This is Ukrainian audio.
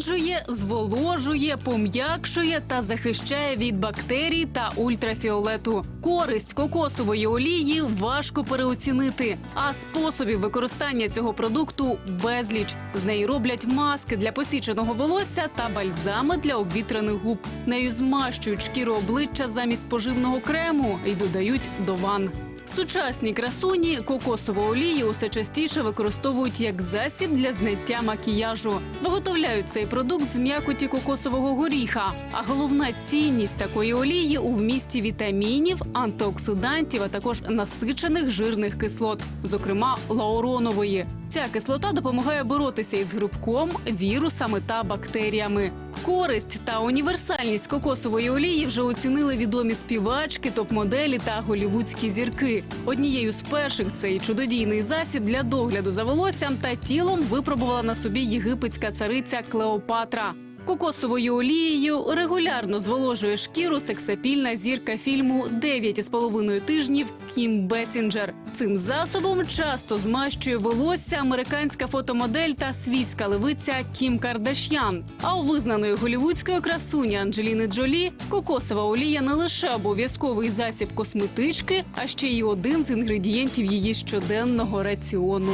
омолоджує, зволожує, пом'якшує та захищає від бактерій та ультрафіолету. Користь кокосової олії важко переоцінити, а способів використання цього продукту безліч. З неї роблять маски для посіченого волосся та бальзами для обвітрених губ. Нею змащують шкіру обличчя замість поживного крему і додають до ванн. Сучасні красуні кокосову олію усе частіше використовують як засіб для зняття макіяжу. Виготовляють цей продукт з м'якоті кокосового горіха. А головна цінність такої олії у вмісті вітамінів, антиоксидантів, а також насичених жирних кислот, зокрема лауронової. Ця кислота допомагає боротися із грибком, вірусами та бактеріями. Користь та універсальність кокосової олії вже оцінили відомі співачки, топ-моделі та голівудські зірки. Однією з перших цей чудодійний засіб для догляду за волоссям та тілом випробувала на собі єгипетська цариця Клеопатра. Кокосовою олією регулярно зволожує шкіру сексапільна зірка фільму «Дев'ять із половиною тижнів Кім Бесінджер. Цим засобом часто змащує волосся американська фотомодель та світська левиця Кім Кардашян. А у визнаної голівудської красуні Анджеліни Джолі кокосова олія не лише обов'язковий засіб косметички, а ще й один з інгредієнтів її щоденного раціону.